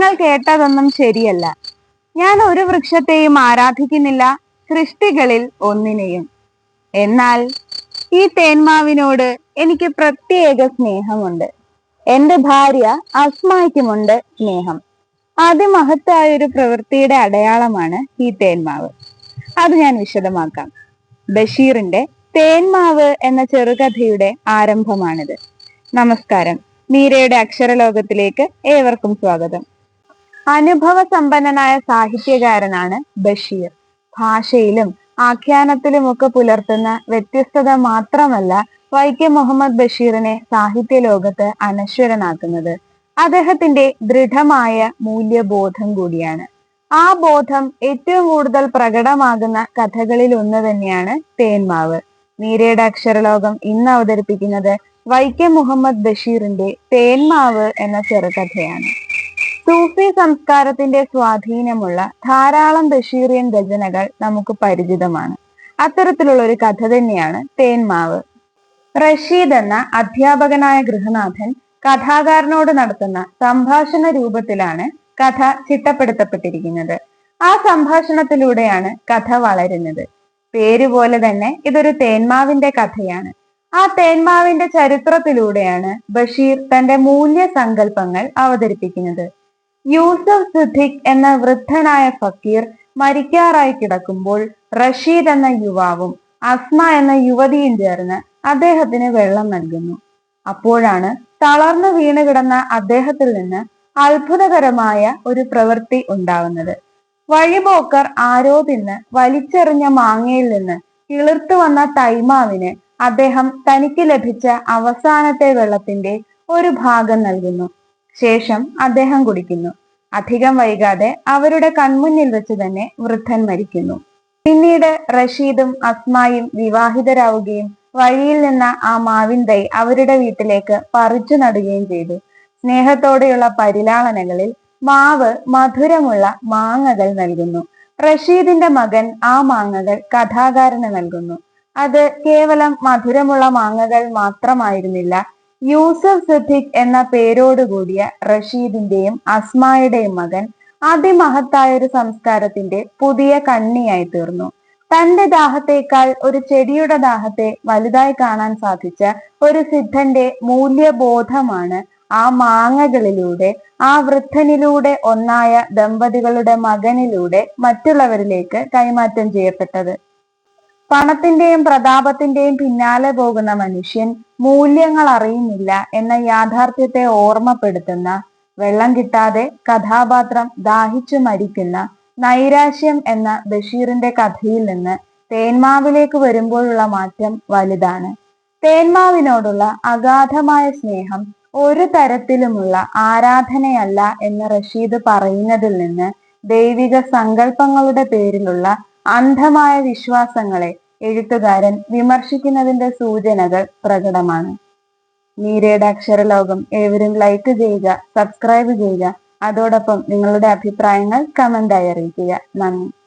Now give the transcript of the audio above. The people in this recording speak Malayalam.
നിങ്ങൾ കേട്ടതൊന്നും ശരിയല്ല. ഞാൻ ഒരു വൃക്ഷത്തെയും ആരാധിക്കുന്നില്ല സൃഷ്ടികളിൽ ഒന്നിനെയും. എന്നാൽ ഈ തേന്മാവിനോട് എനിക്ക് പ്രത്യേക സ്നേഹമുണ്ട്. എന്റെ ഭാര്യ അസ്മായ്ക്കുമുണ്ട് സ്നേഹം. അതിമഹത്തായ ഒരു പ്രവൃത്തിയുടെ അടയാളമാണ് ഈ തേന്മാവ്. അത് ഞാൻ വിശദമാക്കാം. ബഷീറിന്റെ തേന്മാവ് എന്ന ചെറുകഥയുടെ ആരംഭമാണിത്. നമസ്കാരം. മീരയുടെ അക്ഷരലോകത്തിലേക്ക് ഏവർക്കും സ്വാഗതം. അനുഭവ സമ്പന്നനായ സാഹിത്യകാരനാണ് ബഷീർ. ഭാഷയിലും ആഖ്യാനത്തിലുമൊക്കെ പുലർത്തുന്ന വ്യത്യസ്തത മാത്രമല്ല വൈക്കം മുഹമ്മദ് ബഷീറിനെ സാഹിത്യ ലോകത്ത് അനശ്വരനാക്കുന്നത്. അദ്ദേഹത്തിന്റെ ദൃഢമായ മൂല്യബോധം കൂടിയാണ്. ആ ബോധം ഏറ്റവും കൂടുതൽ പ്രകടമാകുന്ന കഥകളിൽ ഒന്ന് തന്നെയാണ് തേന്മാവ്. മീരയുടെ അക്ഷരലോകം ഇന്ന് അവതരിപ്പിക്കുന്നത് വൈക്കം മുഹമ്മദ് ബഷീറിന്റെ തേന്മാവ് എന്ന ചെറുകഥയാണ്. സൂഫി സംസ്കാരത്തിന്റെ സ്വാധീനമുള്ള ധാരാളം ബഷീറിയൻ രചനകൾ നമുക്ക് പരിചിതമാണ്. അത്തരത്തിലുള്ള ഒരു കഥ തന്നെയാണ് തേന്മാവ് റഷീദ് എന്ന അധ്യാപകനായ ഗൃഹനാഥൻ കഥാകാരനോട് നടത്തുന്ന സംഭാഷണ രൂപത്തിലാണ് കഥ ചിട്ടപ്പെടുത്തപ്പെട്ടിരിക്കുന്നത്. ആ സംഭാഷണത്തിലൂടെയാണ് കഥ വളരുന്നത്. പേര് പോലെ തന്നെ ഇതൊരു തേന്മാവിന്റെ കഥയാണ്. ആ തേന്മാവിന്റെ ചരിത്രത്തിലൂടെയാണ് ബഷീർ തന്റെ മൂല്യ സങ്കല്പങ്ങൾ അവതരിപ്പിക്കുന്നത്. യൂസഫ് സിദ്ദിഖ് എന്ന വൃദ്ധനായ ഫക്കീർ മരിക്കാറായി കിടക്കുമ്പോൾ റഷീദ് എന്ന യുവാവും അസ്മ എന്ന യുവതിയും ചേർന്ന് അദ്ദേഹത്തിന് വെള്ളം നൽകുന്നു. അപ്പോഴാണ് തളർന്നു വീണ് കിടന്ന അദ്ദേഹത്തിൽ നിന്ന് അത്ഭുതകരമായ ഒരു പ്രവൃത്തി ഉണ്ടാകുന്നത് വഴിപോക്കർ ആരോ തിന്ന് വലിച്ചെറിഞ്ഞ മാങ്ങയിൽ നിന്ന് കിളിർത്തു വന്ന തൈമാവിന് അദ്ദേഹം തനിക്ക് ലഭിച്ച അവസാനത്തെ വെള്ളത്തിന്റെ ഒരു ഭാഗം നൽകുന്നു. ശേഷം അദ്ദേഹം കുടിക്കുന്നു. അധികം വൈകാതെ അവരുടെ കൺമുന്നിൽ വെച്ച് തന്നെ വൃദ്ധൻ മരിക്കുന്നു. പിന്നീട് റഷീദും അസ്മായും വിവാഹിതരാവുകയും വഴിയിൽ നിന്ന ആ മാവിൻ തൈ അവരുടെ വീട്ടിലേക്ക് പറിച്ചു നടുകയും ചെയ്തു. സ്നേഹത്തോടെയുള്ള പരിലാളനകളിൽ മാവ് മധുരമുള്ള മാങ്ങകൾ നൽകുന്നു. റഷീദിന്റെ മകൻ ആ മാങ്ങകൾ കഥാകാരന് നൽകുന്നു. അത് കേവലം മധുരമുള്ള മാങ്ങകൾ മാത്രമായിരുന്നില്ല യൂസഫ് സിദ്ദിഖ് എന്ന പേരോടുകൂടിയ റഷീദിന്റെയും അസ്മായുടെയും മകൻ അതിമഹത്തായ ഒരു സംസ്കാരത്തിന്റെ പുതിയ കണ്ണിയായി തീർന്നു. തന്റെ ദാഹത്തേക്കാൾ ഒരു ചെടിയുടെ ദാഹത്തെ വലുതായി കാണാൻ സാധിച്ച ഒരു സിദ്ധന്റെ മൂല്യബോധമാണ് ആ മാങ്ങകളിലൂടെ ആ വൃദ്ധനിലൂടെ ഒന്നായ ദമ്പതികളുടെ മകനിലൂടെ മറ്റുള്ളവരിലേക്ക് കൈമാറ്റം ചെയ്യപ്പെട്ടത്. പണത്തിന്റെയും പ്രതാപത്തിന്റെയും പിന്നാലെ പോകുന്ന മനുഷ്യൻ മൂല്യങ്ങൾ അറിയുന്നില്ല എന്ന യാഥാർത്ഥ്യത്തെ ഓർമ്മപ്പെടുത്തുന്ന വെള്ളം കിട്ടാതെ കഥാപാത്രം ദാഹിച്ചു മരിക്കുന്ന നൈരാശ്യം എന്ന ബഷീറിന്റെ കഥയിൽ നിന്ന് തേന്മാവിലേക്ക് വരുമ്പോഴുള്ള മാറ്റം വലുതാണ്. തേന്മാവിനോടുള്ള അഗാധമായ സ്നേഹം ഒരു തരത്തിലുമുള്ള ആരാധനയല്ല എന്ന് റഷീദ് പറയുന്നതിൽ നിന്ന് ദൈവിക സങ്കല്പങ്ങളുടെ പേരിലുള്ള അന്ധമായ വിശ്വാസങ്ങളെ എഴുത്തുകാരൻ വിമർശിക്കുന്നതിന്റെ സൂചനകൾ പ്രകടമാണ്. മീരയുടെ അക്ഷരലോകം ഏവരും ലൈക്ക് ചെയ്യുക സബ്സ്ക്രൈബ് ചെയ്യുക. അതോടൊപ്പം നിങ്ങളുടെ അഭിപ്രായങ്ങൾ കമന്റായി അറിയിക്കുക. നന്ദി.